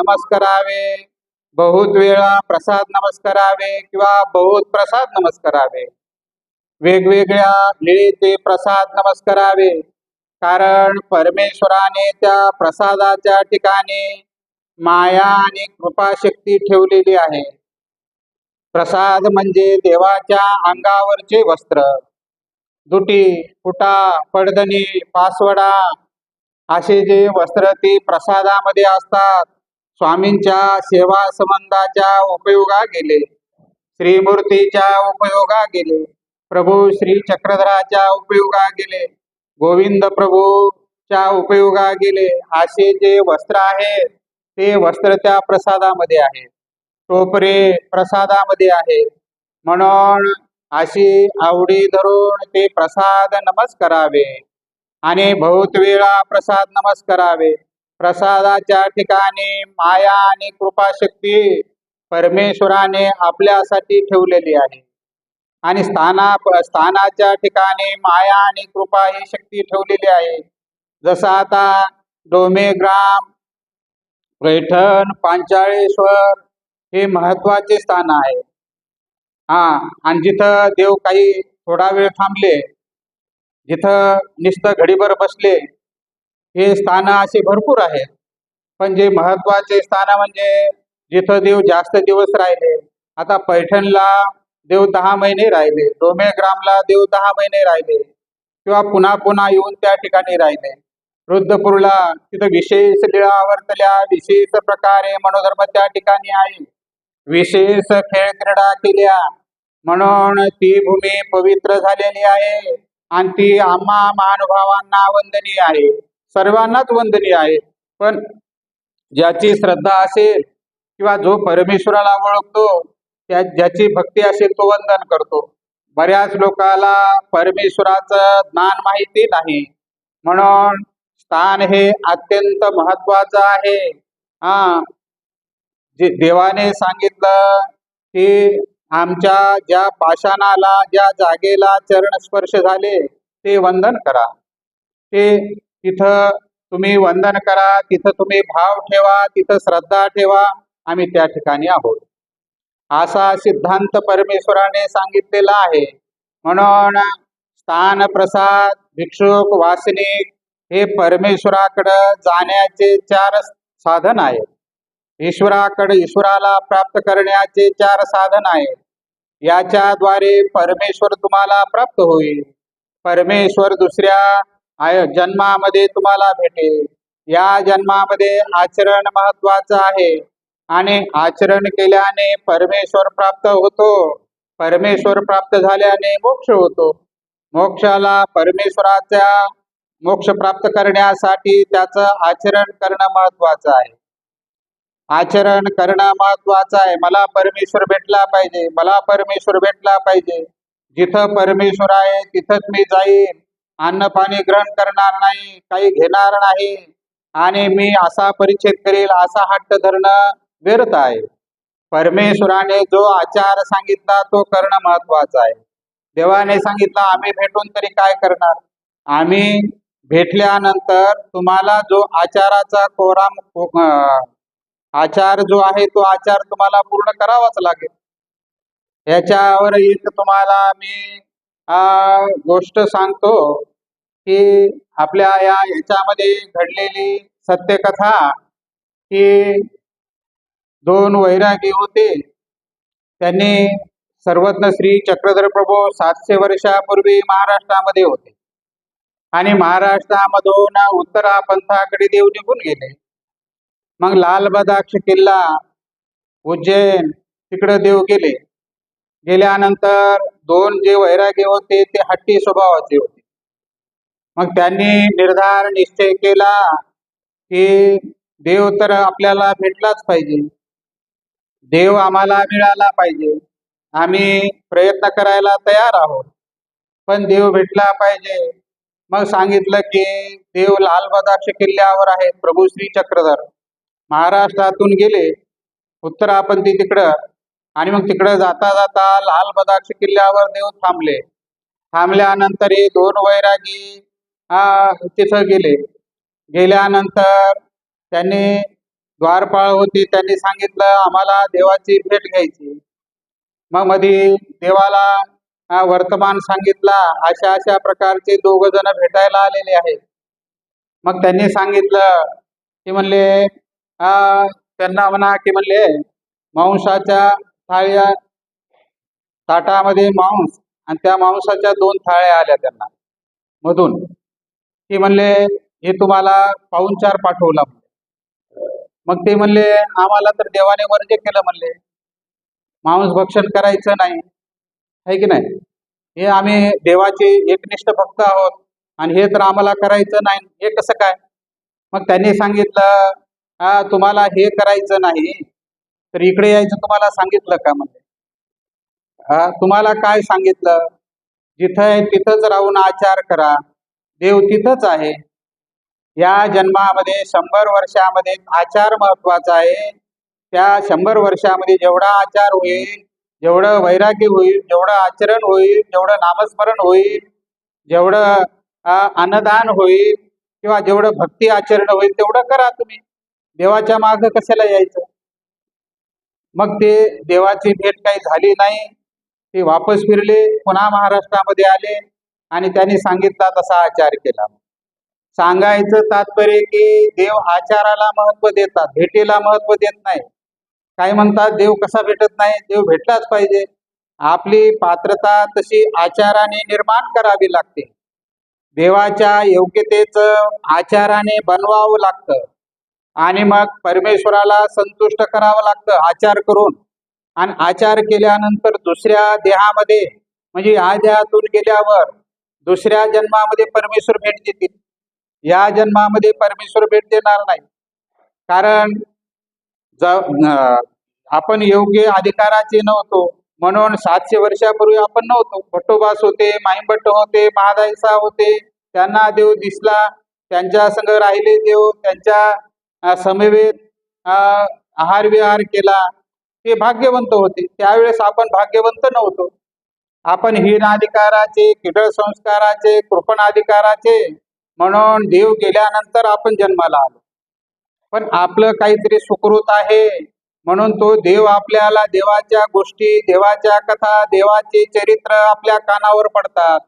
नमस्कारावे. बहुत वेळा प्रसाद नमस्कारावे किंवा बहुत प्रसाद नमस्कारावे. वेगवेगळ्या वेळी प्रसाद नमस्कारावे. कारण परमेश्वराने त्या प्रसादाच्या ठिकाणी माया आणि कृपाशक्ती ठेवलेली आहे. प्रसाद म्हणजे देवाच्या अंगावरचे वस्त्र. दुटी फुटा पडदणी पासवडा असे जे वस्त्र ती प्रसादामध्ये असतात. स्वामींच्या सेवा संबंधाच्या उपयोगा गेले. श्रीमूर्तीच्या उपयोगा गेले. प्रभू श्री चक्रधराच्या उपयोगा गेले. गोविंद प्रभूच्या उपयोगा गेले. असे जे वस्त्र आहे ते वस्त्र त्या प्रसादामध्ये आहे. टोपरे प्रसादामध्ये आहे. म्हणून अशी आवडी धरून ते प्रसाद नमस्कारावे आणि बहुत वेळा प्रसाद नमस्कारावे. प्रसादाच्या ठिकाणी माया आणि कृपाशक्ती परमेश्वराने आपल्यासाठी ठेवलेली आहे. आणि स्थाना स्थानाच्या ठिकाणी माया आणि कृपा ही शक्ती ठेवलेली आहे. जसं आता डोमेग्राम पैठण पांचाळेश्वर हे महत्त्वाचे स्थान आहे. हा आणि जिथं देव काही थोडा वेळ थांबले जिथं निस्त घडीभर बसले हे स्थान असे भरपूर आहेत. पण जे महत्त्वाचे स्थान म्हणजे जिथं देव जास्त दिवस राहिले आता पैठणला देव दहा महिने राहिले डोमेग्रामला देव दहा महिने राहिले किंवा पुन्हा पुन्हा येऊन त्या ठिकाणी राहिले. रुद्रपूरला तिथं विशेष लीळा वर्तल्या विशेष प्रकारे मनोधर्म त्या ठिकाणी आहे. विशेष खेळ क्रीडा केल्या. म्हणून ती भूमी पवित्र झालेली आहे. आणि ती आम्हा महानुभावांना वंदनीय आहे. सर्वांनाच वंदनीय आहे. पण ज्याची श्रद्धा असेल किंवा जो परमेश्वराला ओळखतो त्या ज्याची भक्ती असेल तो वंदन करतो. बऱ्याच लोकाला परमेश्वराचं ज्ञान माहिती नाही. म्हणून स्थान हे अत्यंत महत्वाचं आहे. हा. जे देवाने सांगितलं की आमच्या ज्या पाषाणाला ज्या जागेला चरण स्पर्श झाले ते वंदन करा. ते तिथं तुम्ही वंदन करा तिथं तुम्ही भाव ठेवा तिथं श्रद्धा ठेवा आम्ही त्या ठिकाणी आहोत. असा सिद्धांत परमेश्वराने सांगितलेला आहे. म्हणून स्थान प्रसाद भिक्षुक वासनिक हे परमेश्वराकडं जाण्याचे चार साधन आहे ईश्वराकडे ईश्वराला प्राप्त करण्याचे चार साधन आहे याच्याद्वारे परमेश्वर तुम्हाला प्राप्त होईल. परमेश्वर दुसऱ्या आय जन्मामध्ये तुम्हाला भेटेल. या जन्मामध्ये आचरण महत्वाचं आहे. आणि आचरण केल्याने परमेश्वर प्राप्त होतो. परमेश्वर प्राप्त झाल्याने मोक्ष होतो. मोक्षाला परमेश्वराच्या मोक्ष प्राप्त करण्यासाठी त्याचं आचरण करणं महत्वाचं आहे. आचरण करणं महत्वाचं आहे. मला परमेश्वर भेटला पाहिजे. मला परमेश्वर भेटला पाहिजे. जिथं परमेश्वर आहे तिथंच मी जाईन. अन्न पाणी ग्रहण करणार नाही काही घेणार नाही. आणि मी असा परिच्छेद करेल असा हट्ट धरणं व्यर्थ आहे. परमेश्वराने जो आचार सांगितला तो करणं महत्वाचं आहे. देवाने सांगितलं आम्ही भेटून तरी काय करणार? आम्ही भेटल्यानंतर तुम्हाला जो आचाराचा कोरा आचार जो आहे तो आचार तुम्हाला पूर्ण करावाच लागेल. याच्यावर एक तुम्हाला मी हा गोष्ट सांगतो की आपल्या या याच्यामध्ये घडलेली सत्यकथा की दोन वैरागी होते. त्यांनी सर्वज्ञ श्री चक्रधर प्रभू सातशे वर्षापूर्वी महाराष्ट्रामध्ये होते. आणि महाराष्ट्रामधून उत्तरा पंथाकडे देव निघून गेले. मग लाल बदाक्ष किल्ला उज्जैन तिकडे देव गेले. गेल्यानंतर दोन जे वैरागी होते ते हट्टी स्वभावाचे होते. मग त्यांनी निर्धार निश्चय केला की देव तर आपल्याला भेटलाच पाहिजे. देव आम्हाला मिळाला पाहिजे. आम्ही प्रयत्न करायला तयार आहोत. पण देव भेटला पाहिजे. मग सांगितलं की देव लाल बदाक्ष किल्ल्यावर आहेत प्रभू श्री चक्रधर. महाराष्ट्रातून गेले. उत्तरापंथी तिकडं. आणि मग तिकडं जाता जाता लाल बदाक्ष किल्ल्यावर देव थांबले. थांबल्यानंतर हे दोन वैरागी तिथं गेले. गेल्यानंतर त्यांनी द्वारपाळ होती त्यांनी सांगितलं आम्हाला देवाची भेट घ्यायची. मग मध्ये देवाला वर्तमान सांगितला अशा अशा प्रकारचे दोघ जण भेटायला आलेले आहेत. मग त्यांनी सांगितलं की म्हणले त्यांना म्हणा की म्हणले मांसाच्या थाळ्या ताटामध्ये मांस आणि त्या मांसाच्या दोन थाळ्या आल्या त्यांना. मधून. ते म्हणले हे तुम्हाला पाहुणचार पाठवला मग ते म्हणले आम्हाला तर देवाने वर्ज केलं म्हणले. मांस भक्षण करायचं नाही. आहे की नाही? हे आम्ही देवाचे एकनिष्ठ भक्त आहोत आणि हे तर आम्हाला करायचं नाही. हे कसं काय? मग त्यांनी सांगितलं हा तुम्हाला हे करायचं नाही. तर इकडे यायचं तुम्हाला सांगितलं का म्हणजे? तुम्हाला काय सांगितलं? जिथं आहे तिथंच राहून आचार करा. देव तिथंच आहे. या जन्मामध्ये शंभर वर्षामध्ये आचार महत्त्वाचा आहे. त्या शंभर वर्षामध्ये जेवढा आचार होईल जेवढं वैराग्य होईल जेवढं आचरण होईल जेवढं नामस्मरण होईल जेवढं अन्नदान होईल किंवा जेवढं भक्ती आचरण होईल तेवढं करा तुम्ही. देवाच्या मागं कशाला यायचं? मग ते देवाची भेट काही झाली नाही. ते वापस फिरले पुन्हा महाराष्ट्रामध्ये आले आणि त्यांनी सांगितला तसा आचार केला. सांगायचं तात्पर्य की देव आचाराला महत्त्व देतात भेटीला महत्त्व देत नाही. काय म्हणतात देव कसा भेटत नाही? देव भेटलाच पाहिजे. आपली पात्रता तशी आचाराने निर्माण करावी लागते. देवाच्या योग्यतेचं आचाराने बनवावं लागतं. आणि मग परमेश्वराला संतुष्ट करावं लागतं आचार करून. आणि आचार केल्यानंतर दुसऱ्या देहामध्ये म्हणजे या देहातून गेल्यावर दुसऱ्या जन्मामध्ये परमेश्वर भेट देतील. या जन्मामध्ये परमेश्वर भेट देणार नाही. कारण आपण योग्य अधिकाराचे नव्हतो. म्हणून सातशे वर्षापूर्वी आपण नव्हतो. भट्टोबास होते माईंभट्ट होते महादायसा होते. त्यांना देव दिसला. त्यांच्या संग राहिले देव. त्यांच्या समवेत अं, आहार विहार केला ते भाग्यवंत होते. त्यावेळेस आपण भाग्यवंत नव्हतो. आपण हीन अधिकाराचे किडळ संस्काराचे कृपण अधिकाराचे म्हणून देव गेल्यानंतर आपण जन्माला आलो. पण आपलं काहीतरी सुकृत आहे म्हणून तो देव आपल्याला देवाच्या गोष्टी देवाच्या कथा देवाचे चरित्र आपल्या कानावर पडतात.